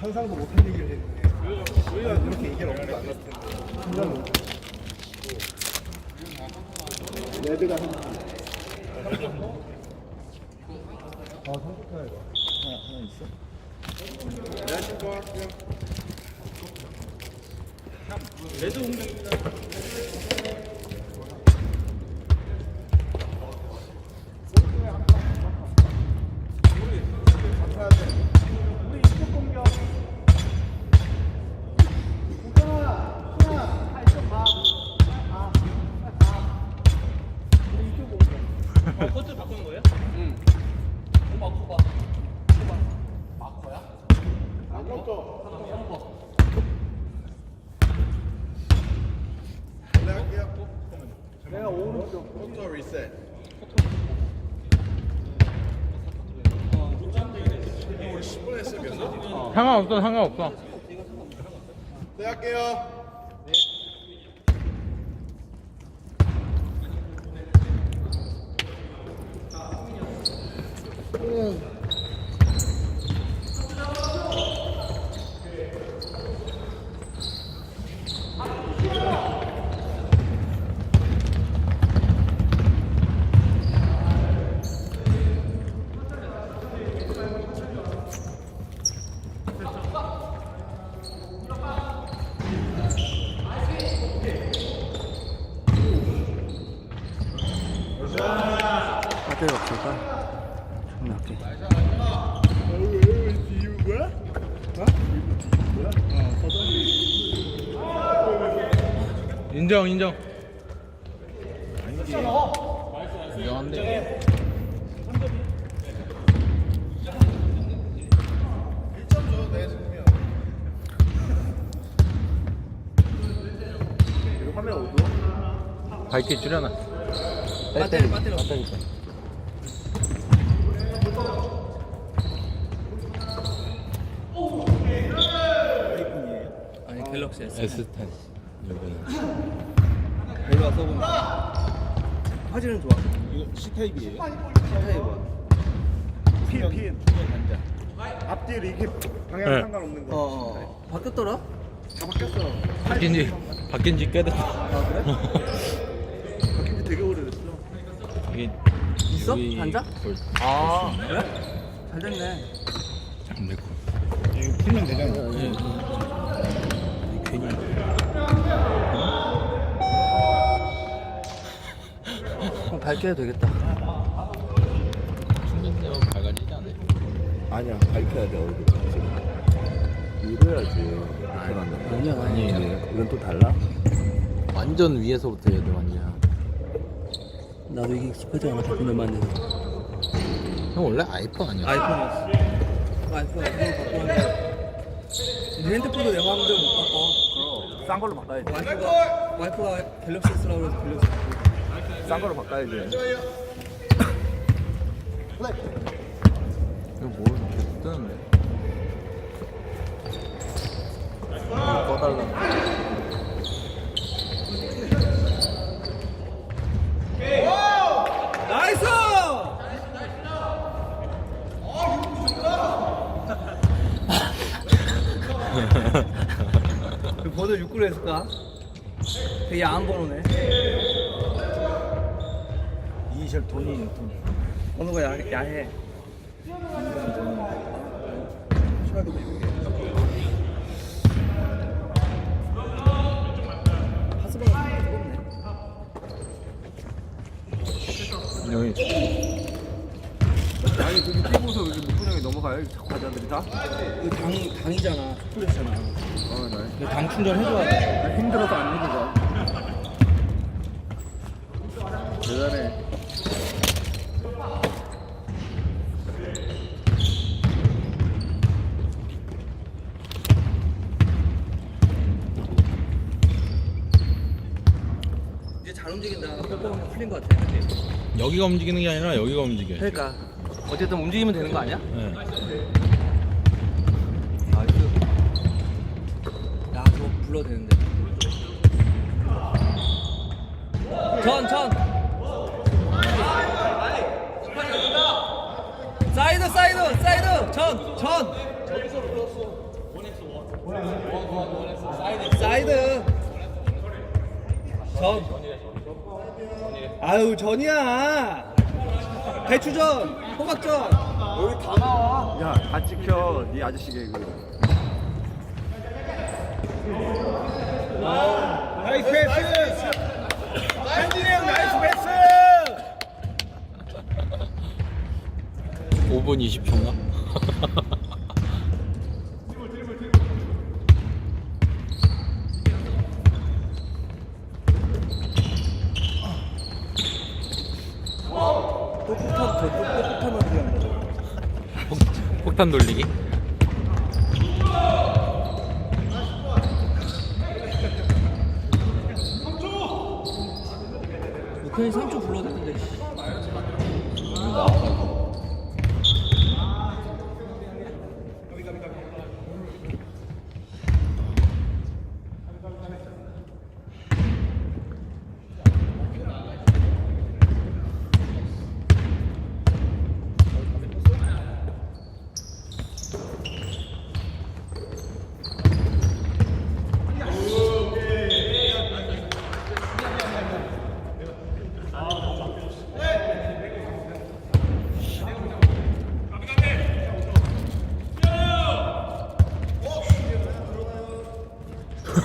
상상도 못한 얘기를 했는데 우리가 이렇게 얘기를 안 났을 텐데 레드가 한 아, 삼각형이다. 하나, 하나 있어? 내가 오른쪽 포토 리셋. 우리 10분 했으면서? 상관없어 상관없어 네, 할게요. 배터리 없을까? 존나 아껴. 이유가? 인정 인정 인정한데 화면 어두워? 밝게 줄여놔 배터리, 배터리. 아이폰이에요? 아니, 갤럭시 S. S10 벨가 써보면. 화질은 좋아. 이거 C타입이에요? 봐. 핀, 핀. 앞뒤로 이게 방향 네. 상관없는 거. 어, 바뀌었더라? 다 바뀌었어. 바뀐 지 바뀐 지꽤 됐다 아, 그래? 바뀐 지 되게 오래됐어. 이게 있어? 단자? 볼- 아, 그래? 잘 됐네. 장내코 이거 풀면 되잖아. 괜히 그럼 밝게 해도 되겠다. 충전되면 밝아지지 않아요? 아니야 밝혀야 돼 얼굴 지금 이래야지 아니야, 아니에요. 이건 또 달라? 완전 위에서부터 해야 돼 완전 나도 이게 익숙하지 않아, 바꾸는 만에. 형 원래 아이폰 아니야? 아이폰이었어. 아이폰. 이제 핸드폰도 내 마음대로 못 바꿔. 싼 걸로 바꿔야지 와이프가, 와이프가 갤럭시 S라고 그래서 갤럭시. 싼 걸로 바꿔야지 이거 뭐 이렇게 뜨는데 꺼달라 나이스! 그 번호 6구로 했을까? 되게 야한 번호네. 이니셜 돈이 돈. 번호가 야, 야해. 하스방은 뜨겁네. 여기 아니 그게 뛰고서 여기 목구멍에 넘어가요 자꾸 과자들이 다? 이거 당, 당이잖아. 초콜릿이잖아. 어 나 이거 당 충전해줘야 돼. 힘들어서 안 해도 대단해 이제 잘 움직인다. 뼈가 풀린 것 같아. 그치? 여기가 움직이는 게 아니라 여기가 움직여 그러니까. 어쨌든 움직이면 되는 거 아니야? 네. 나이스. 야, 저거 불러도 되는데. 전, 전! 사이드, 사이드, 사이드! 전, 전! 사이드. 전. 아유 전이야. 대추전, 호박전. 여기 다 나와. 야, 다 찍혀. 네 아저씨 개그. 나이스 패스! 형 나이스 패스! 5분 20초인가? 또 폭탄, 저, 또, 또 폭탄 만들는 거. 폭탄 돌리기? 그냥 3초 불러도 되는데.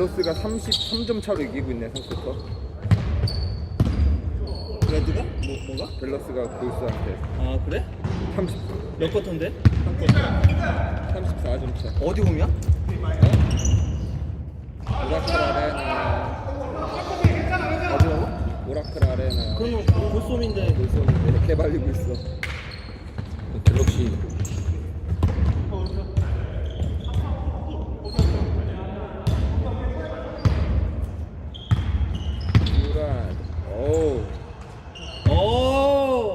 벨로스가 33점 차로 이기고 있네, 3쿼터. 레드가? 뭐 뭐가? 벨로스가 골스한테 아 그래? 30, 몇 쿼터인데? 34점 차. 어디 공이야? 오라클 아레나. 어디라고? 오라클 아레나. 그러면 골솜인데 골스인데 개발리고 있어. 갤럭시 유란. 어우. 오.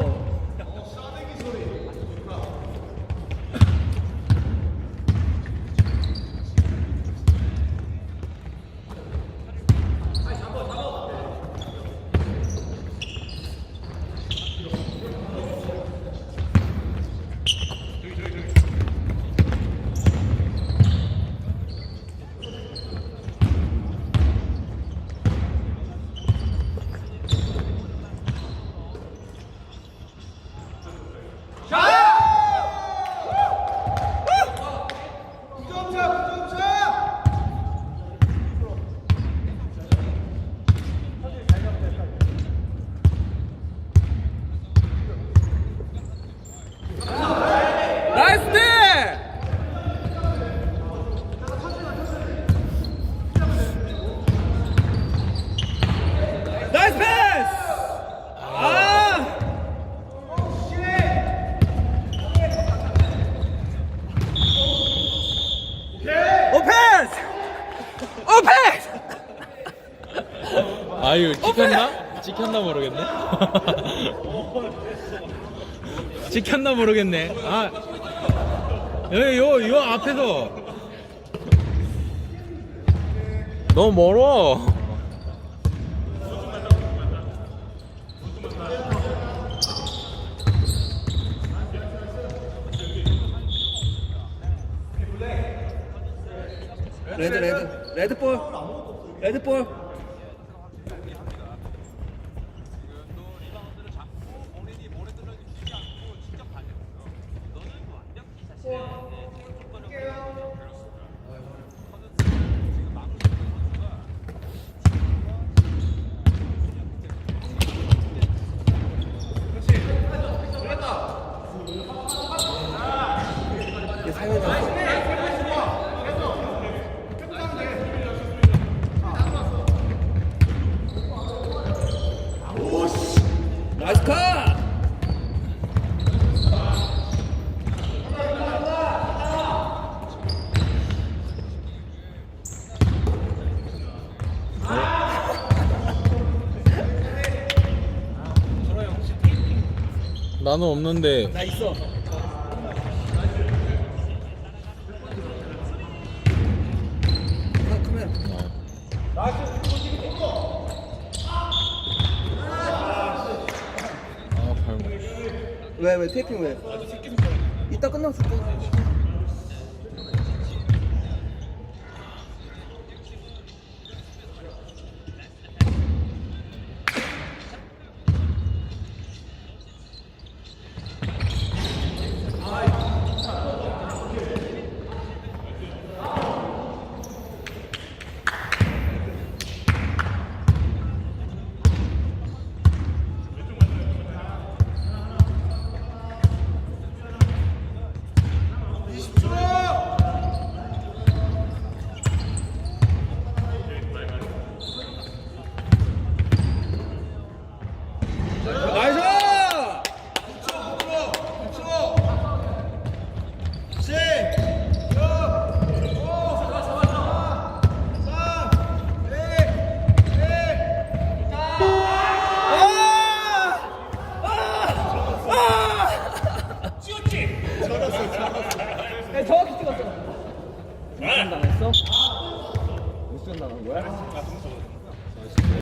나이스 대! 나이스 패스! 아! 오펜스! 오펜스! 아유 찍혔나? 모르겠네. 찍혔나 모르겠네. 아 여기 요, 요 앞에서. 너무 멀어. 레드 레드. 레드볼. 레드볼 나는 없는데 나 있어. 아, 카메라. 아 발목 왜, 왜, 테이핑 왜? 이따 끝나면 줄게.